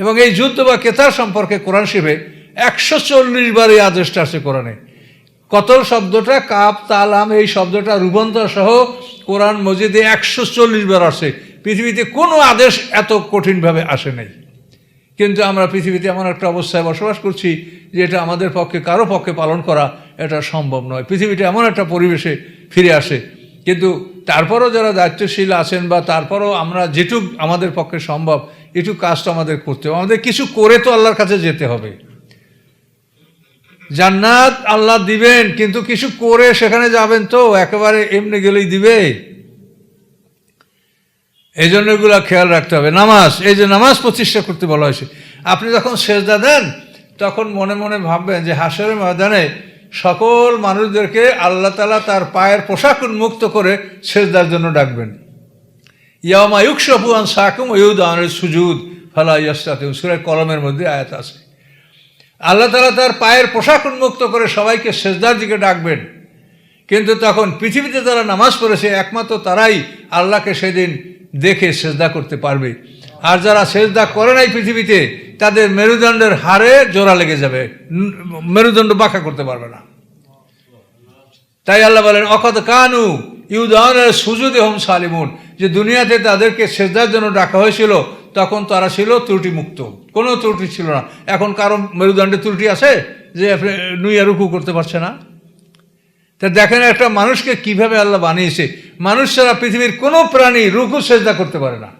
এবং এই যুদ্ধ বা কেতার সম্পর্কে কোরআন শিবে একশো চল্লিশ বার এই আদেশটা আছে কোরআনে। কতল শব্দটা, কাপ তালাম এই শব্দটা, রূপান্তর সহ কোরআন মজিদে একশো চল্লিশ বার আসে। পৃথিবীতে কোনো আদেশ এত কঠিনভাবে আসে নাই। কিন্তু আমরা পৃথিবীতে এমন একটা অবস্থায় বসবাস করছি যে এটা আমাদের পক্ষে, কারও পক্ষে পালন করা এটা সম্ভব নয়। পৃথিবীটা এমন একটা পরিবেশে ফিরে আসে। কিন্তু তারপরও যারা দায়িত্বশীল আছেন বা তারপরও আমরা যেটুক আমাদের পক্ষে সম্ভব এটুক কাজটা আমাদের করতে হবে। আমাদের কিছু করে তো আল্লাহর কাছে যেতে হবে। জান্নাত আল্লাহ দিবেন, কিন্তু কিছু করে সেখানে যাবেন তো, একেবারে এমনি গেলেই দিবে। এই জন্য এগুলো খেয়াল রাখতে হবে। নামাজ, এই যে নামাজ প্রতিষ্ঠা করতে বলা হয়েছে। আপনি যখন সেজদা দেন, তখন মনে মনে ভাববেন যে হাসরের ময়দানে সকল মানুষদেরকে আল্লাহ তালা তার পায়ের পোশাক উন্মুক্ত করে সেজদার জন্য ডাকবেন। ইয়ামা ইউকশফুয়ান সাকুম ইউদ আনের সুজুদ, ফালা ইয়াস্তাতে সুরের কলমের মধ্যে আয়াত আছে। আল্লাহ তালা তার পায়ের পোশাক উন্মুক্ত করে সবাইকে সেজদার দিকে ডাকবেন। কিন্তু তখন পৃথিবীতে যারা নামাজ পড়েছে, একমাত্র তারাই আল্লাহকে সেদিন দেখে সেজদা করতে পারবে। আর যারা সেজদা করে নাই পৃথিবীতে, তাদের মেরুদণ্ডের হারে জোড়া লেগে যাবে। মেরুদণ্ড বাঁকা করতে পারবে না। তাই আল্লাহ বলেন অকত কানু ইউদানের সুজুদে হোম সালিমুন। যে দুনিয়াতে তাদেরকে সেজদার জন্য ডাকা হয়েছিল, তখন তারা ছিল ত্রুটি মুক্ত কোনো ত্রুটি ছিল না। এখন কারও মেরুদণ্ডে ত্রুটি আছে যে আপনি নুইয়া রুকু করতে পারছে না? তা দেখেন একটা মানুষকে কীভাবে আল্লাহ বানিয়েছে। মানুষ ছাড়া পৃথিবীর কোনো প্রাণী রুকু, সেজদা করতে পারে না।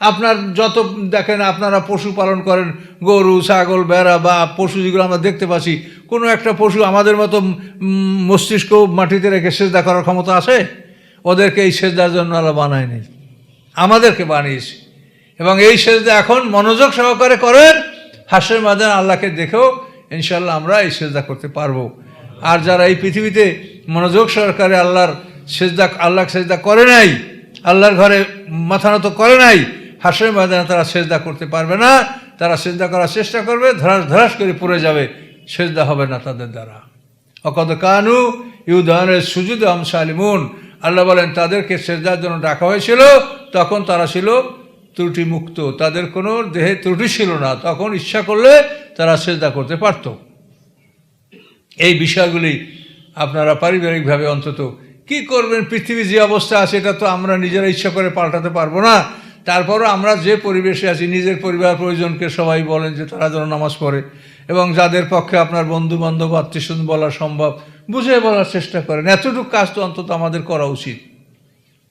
আপনার যত দেখেন আপনারা পশু পালন করেন, গরু, ছাগল বেড়া বা পশু যেগুলো আমরা দেখতে পাচ্ছি, কোনো একটা পশু আমাদের মতো মস্তিষ্ক মাটিতে রেখে সেজদা করার ক্ষমতা আছে? ওদেরকে এই সেজদার জন্য আল্লাহ বানায়নি আমাদেরকে বানিয়েছে। এবং এই সেজদা এখন মনোযোগ সহকারে করেন হাসের মাদান আল্লাহকে দেখেও ইনশাল্লাহ আমরা এই সেজদা করতে পারব। আর যারা এই পৃথিবীতে মনোযোগ সহকারে আল্লাহর সেজদা আল্লাহ সেজদা করে নাই, আল্লাহর ঘরে মাথা নত করে নাই হাসের ময়দানে তারা সেজদা করতে পারবে না, তারা সেজদা করার চেষ্টা করবে, ধরাস ধরাস করে পড়ে যাবে, সেজদা হবে না তাদের দ্বারা। অকদ কানু ইউদানের সুজুদ আম সালিমুন আল্লাহ বলেন, তাদেরকে সেজদার জন্য ডাকা হয়েছিল, তখন তারা ছিল ত্রুটি মুক্ত তাদের কোনো দেহে ত্রুটি ছিল না। তখন ইচ্ছা করলে তারা সেজদা করতে পারত। এই বিষয়গুলি আপনারা পারিবারিকভাবে অন্তত কি করবেন? পৃথিবী যে অবস্থা আছে, এটা তো আমরা নিজেরা ইচ্ছা করে পাল্টাতে পারব না। তারপরও আমরা যে পরিবেশে আছি, নিজের পরিবার প্রয়োজনকে সবাই বলেন যে তারা যেন নামাজ পড়ে। এবং যাদের পক্ষে আপনার বন্ধু বান্ধব আত্মীয় বলা সম্ভব, বুঝে বলার চেষ্টা করেন। এতটুকু কাজ তো অন্তত আমাদের করা উচিত।